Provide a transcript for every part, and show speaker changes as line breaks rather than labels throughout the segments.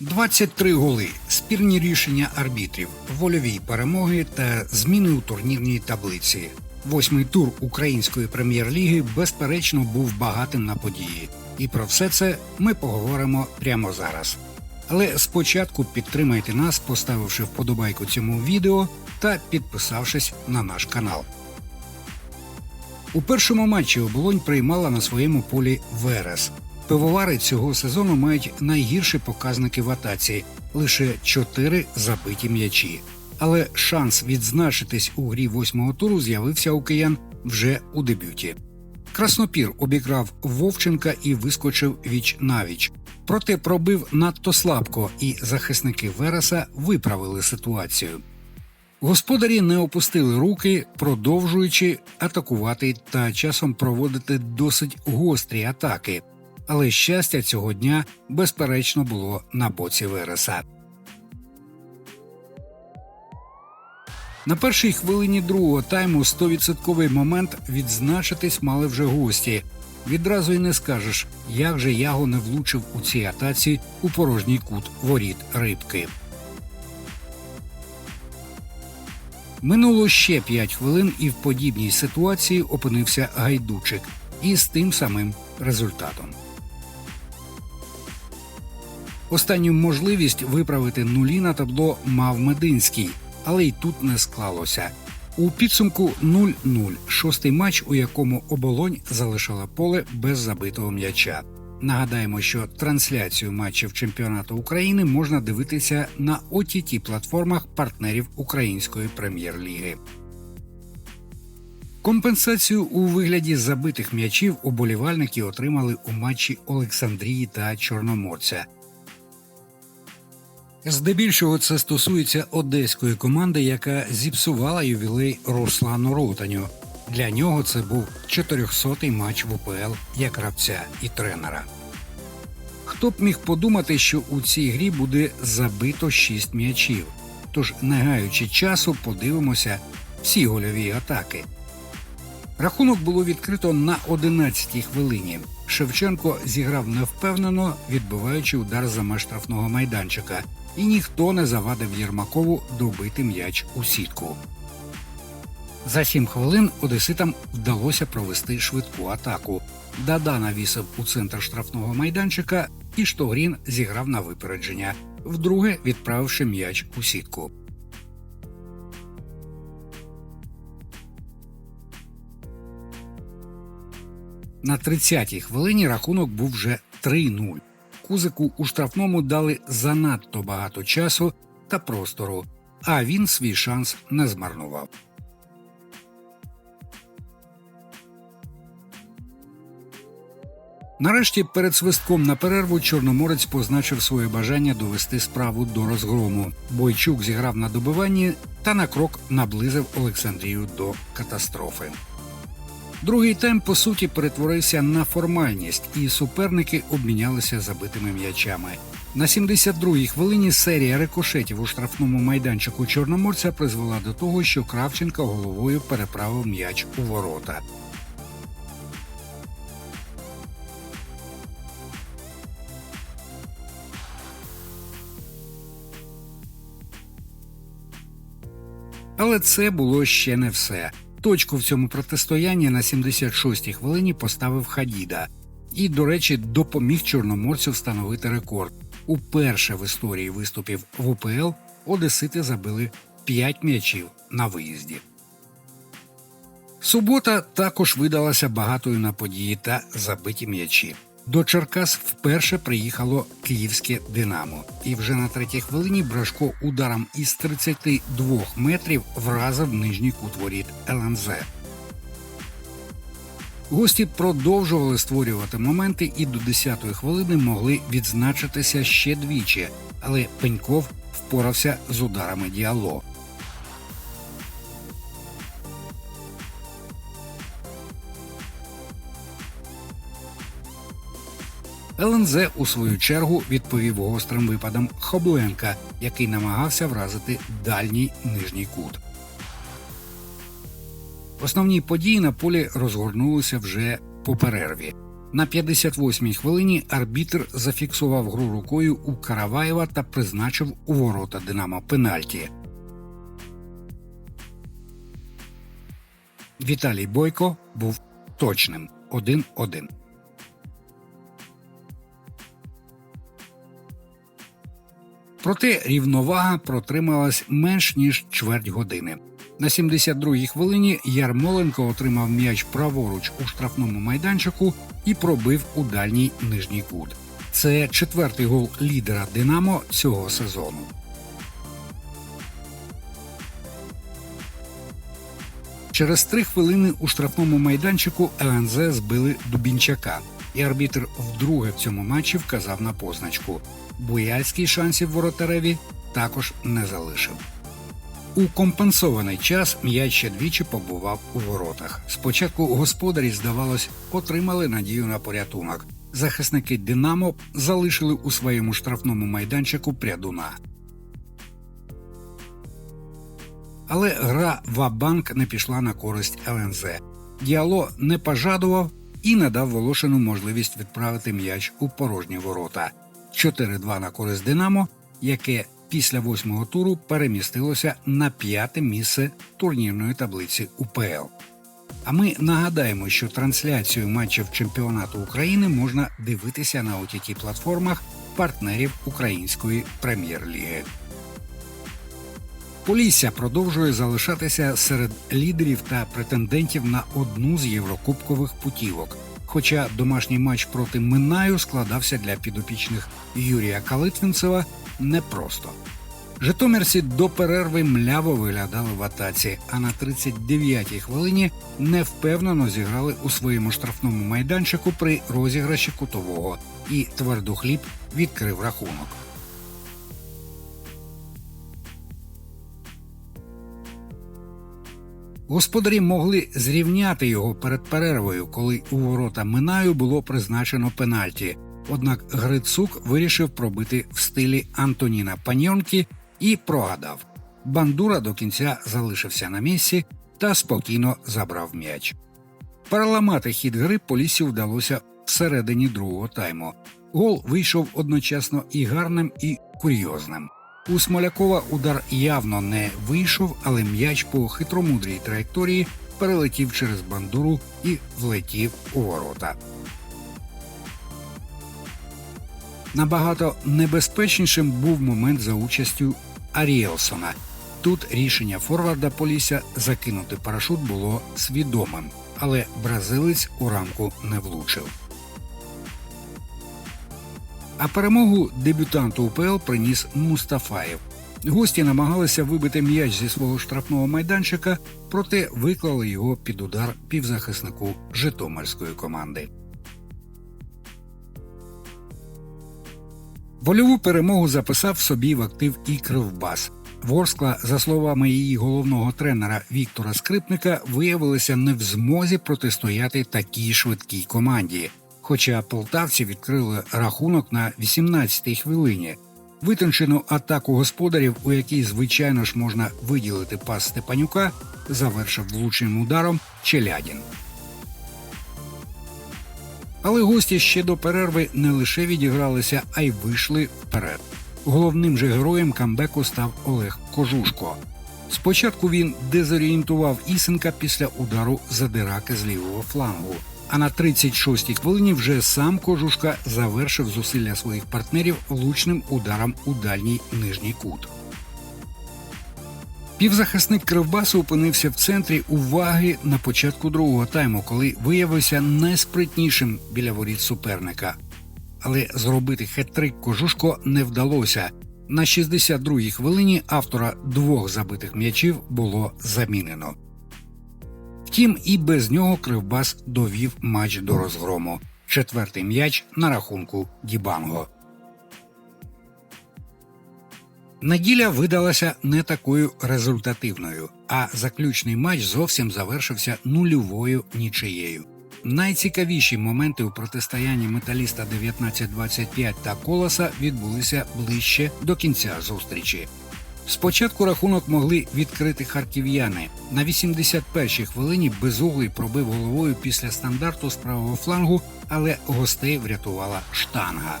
23 голи, спірні рішення арбітрів, вольові перемоги та зміни у турнірній таблиці. Восьмий тур української прем'єр-ліги безперечно був багатим на події, і про все це ми поговоримо прямо зараз. Але спочатку підтримайте нас, поставивши вподобайку цьому відео та підписавшись на наш канал. У першому матчі оболонь приймала на своєму полі Верес. Пивовари цього сезону мають найгірші показники в атаці лише 4 забиті м'ячі. Але шанс відзначитись у грі восьмого туру з'явився у киян вже у дебюті. Краснопір обіграв Вовченка і вискочив віч навіч. Проте пробив надто слабко, і захисники Вереса виправили ситуацію. Господарі не опустили руки, продовжуючи атакувати та часом проводити досить гострі атаки. Але щастя цього дня безперечно було на боці Вереса. На першій хвилині другого тайму 100% момент відзначитись мали вже гості. Відразу й не скажеш, як же Яго не влучив у цій атаці у порожній кут воріт рибки. Минуло ще 5 хвилин, і в подібній ситуації опинився гайдучик із тим самим результатом. Останню можливість виправити нулі на табло мав Мединський, але й тут не склалося. У підсумку 0-0 шостий матч, у якому оболонь залишила поле без забитого м'яча. Нагадаємо, що трансляцію матчів чемпіонату України можна дивитися на ott платформах партнерів Української прем'єр-ліги. Компенсацію у вигляді забитих м'ячів уболівальники отримали у матчі Олександрії та Чорноморця. Здебільшого це стосується одеської команди, яка зіпсувала ювілей Руслану Ротаню. Для нього це був 400-й матч в УПЛ як гравця і тренера. Хто б міг подумати, що у цій грі буде забито 6 м'ячів. Тож, не гаючи часу, подивимося всі гольові атаки. Рахунок було відкрито на 11-й хвилині. Шевченко зіграв невпевнено, відбиваючи удар за штрафного майданчика, і ніхто не завадив Єрмакову добити м'яч у сітку. За сім хвилин одеситам вдалося провести швидку атаку. Дада навісив у центр штрафного майданчика, і Штогрін зіграв на випередження, вдруге відправивши м'яч у сітку. На 30-й хвилині рахунок був вже 3-0. Кузику у штрафному дали занадто багато часу та простору, а він свій шанс не змарнував. Нарешті перед свистком на перерву Чорноморець позначив своє бажання довести справу до розгрому. Бойчук зіграв на добиванні та на крок наблизив Олександрію до катастрофи. Другий тайм по суті перетворився на формальність, і суперники обмінялися забитими м'ячами. На 72-й хвилині серія рикошетів у штрафному майданчику Чорноморця призвела до того, що Кравченко головою переправив м'яч у ворота. Але це було ще не все. Точку в цьому протистоянні на 76-й хвилині поставив Хадіда і, до речі, допоміг чорноморцю встановити рекорд. Уперше в історії виступів в УПЛ Одесити забили 5 м'ячів на виїзді. Субота також видалася багатою на події та забиті м'ячі. До Черкас вперше приїхало київське Динамо, і вже на третій хвилині Брашко ударом із 32 метрів вразив нижній кут воріт ЛНЗ. Гості продовжували створювати моменти і до 10-ї хвилини могли відзначитися ще двічі, але Пеньков впорався з ударами діало. ЛНЗ у свою чергу відповів гострим випадом Хобленка, який намагався вразити дальній нижній кут. Основні події на полі розгорнулися вже по перерві. На 58-й хвилині арбітр зафіксував гру рукою у Караваєва та призначив у ворота Динамо пенальті. Віталій Бойко був точним 1-1. Проте рівновага протрималась менш ніж чверть години. На 72-й хвилині Ярмоленко отримав м'яч праворуч у штрафному майданчику і пробив у дальній нижній кут. Це четвертий гол лідера Динамо цього сезону. Через три хвилини у штрафному майданчику ЛНЗ збили Дубінчака, і арбітр вдруге в цьому матчі вказав на позначку. Буяльський шансів воротареві також не залишив. У компенсований час м'яч ще двічі побував у воротах. Спочатку господарі, здавалось, отримали надію на порятунок. Захисники Динамо залишили у своєму штрафному майданчику прядуна. Але гра Вабанк не пішла на користь ЛНЗ. Діало не пожадував і надав Волошину можливість відправити м'яч у порожні ворота. 4-2 на користь Динамо, яке після восьмого туру перемістилося на п'яте місце турнірної таблиці УПЛ. А ми нагадаємо, що трансляцію матчів чемпіонату України можна дивитися на ott платформах партнерів Української прем'єр-ліги. Полісся продовжує залишатися серед лідерів та претендентів на одну з єврокубкових путівок. Хоча домашній матч проти Минаю складався для підопічних Юрія Калитвінцева непросто. Житомирці до перерви мляво виглядали в атаці, а на 39-й хвилині невпевнено зіграли у своєму штрафному майданчику при розіграші кутового, і твердохліб відкрив рахунок. Господарі могли зрівняти його перед перервою, коли у ворота Минаю було призначено пенальті. Однак Грицук вирішив пробити в стилі Антоніна Паньонкі і прогадав. Бандура до кінця залишився на місці та спокійно забрав м'яч. Переламати хід гри Полісі вдалося всередині другого тайму. Гол вийшов одночасно і гарним, і курйозним. У Смолякова удар явно не вийшов, але м'яч по хитромудрій траєкторії перелетів через бандуру і влетів у ворота. Набагато небезпечнішим був момент за участю Аріелсона. Тут рішення Форварда Полісся закинути парашут було свідомим, але бразилець у рамку не влучив. А перемогу дебютанту УПЛ приніс Мустафаєв. Гості намагалися вибити м'яч зі свого штрафного майданчика, проте виклали його під удар півзахиснику Житомирської команди. Вольову перемогу записав собі в актив і Кривбас. Ворскла, за словами її головного тренера Віктора Скрипника, виявилися не в змозі протистояти такій швидкій команді. Хоча полтавці відкрили рахунок на 18-й хвилині. Витончену атаку господарів, у якій, звичайно ж, можна виділити пас Степанюка, завершив влучним ударом Челядін. Але гості ще до перерви не лише відігралися, а й вийшли вперед. Головним же героєм камбеку став Олег Кожушко. Спочатку він дезорієнтував Ісенка після удару задираки з лівого флангу. А на 36-й хвилині вже сам Кожушка завершив зусилля своїх партнерів влучним ударом у дальній нижній кут. Півзахисник Кривбасу опинився в центрі уваги на початку другого тайму, коли виявився найспритнішим біля воріт суперника. Але зробити хет-трик Кожушко не вдалося. На 62-й хвилині автора двох забитих м'ячів було замінено. Втім, і без нього Кривбас довів матч до розгрому. Четвертий м'яч на рахунку Дібанго. Неділя видалася не такою результативною, а заключний матч зовсім завершився нульовою нічиєю. Найцікавіші моменти у протистоянні металіста 1925 та колоса відбулися ближче до кінця зустрічі. Спочатку рахунок могли відкрити харків'яни. На 81-й хвилині безуглий пробив головою після стандарту з правого флангу але гостей врятувала штанга.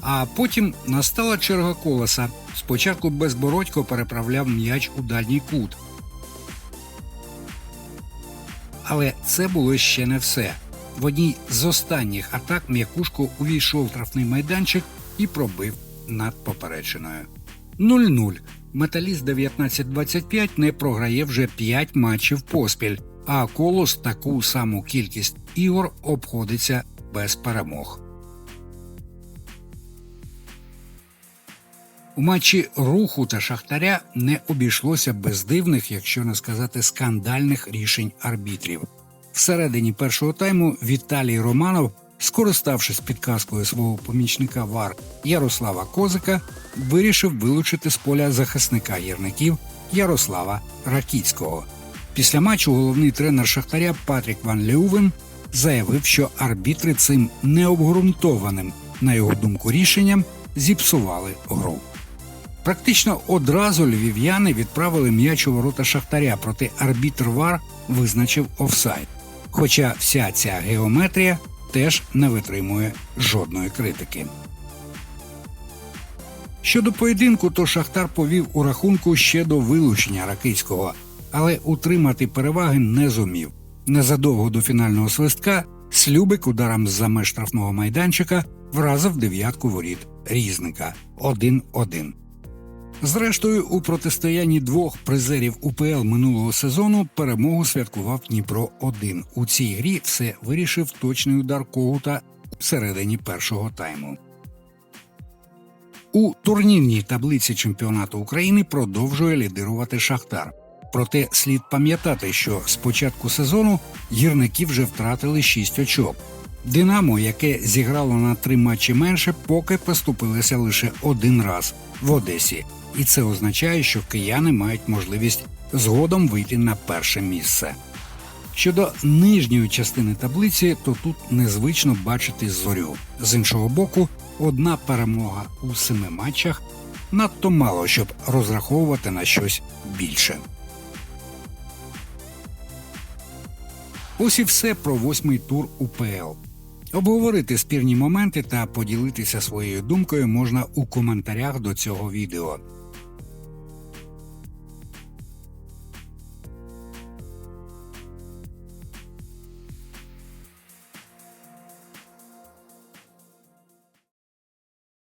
А потім настала черга колеса. Спочатку безбородько переправляв м'яч у дальній кут. Але це було ще не все. В одній з останніх атак м'якушко увійшов в трафний майданчик і пробив над поперечиною. 0-0. Металіст 19-25 не програє вже 5 матчів поспіль, а колос таку саму кількість ігор обходиться без перемог. У матчі руху та шахтаря не обійшлося без дивних, якщо не сказати скандальних рішень арбітрів. Всередині першого тайму Віталій Романов, скориставшись підказкою свого помічника ВАР Ярослава Козика, вирішив вилучити з поля захисника гірників Ярослава Ракіцького. Після матчу головний тренер Шахтаря Патрік Ван Леувен заявив, що арбітри цим необґрунтованим, на його думку, рішенням зіпсували гру. Практично одразу львів'яни відправили м'яч у ворота Шахтаря, проте арбітр ВАР визначив офсайд. Хоча вся ця геометрія теж не витримує жодної критики. Щодо поєдинку, то Шахтар повів у рахунку ще до вилучення Ракицького, але утримати переваги не зумів. Незадовго до фінального свистка Слюбик ударом з-за меж штрафного майданчика вразив дев'ятку воріт різника 1-1. Зрештою, у протистоянні двох призерів УПЛ минулого сезону перемогу святкував Дніпро 1 У цій грі все вирішив точний удар Когута всередині першого тайму. У турнірній таблиці чемпіонату України продовжує лідирувати Шахтар. Проте слід пам'ятати, що з початку сезону гірники вже втратили 6 очок. Динамо, яке зіграло на три матчі менше, поки поступилося лише один раз в Одесі, і це означає, що кияни мають можливість згодом вийти на перше місце. Щодо нижньої частини таблиці, то тут незвично бачити зорю. З іншого боку, одна перемога у семи матчах надто мало, щоб розраховувати на щось більше. Ось і все про восьмий тур УПЛ. Обговорити спірні моменти та поділитися своєю думкою можна у коментарях до цього відео.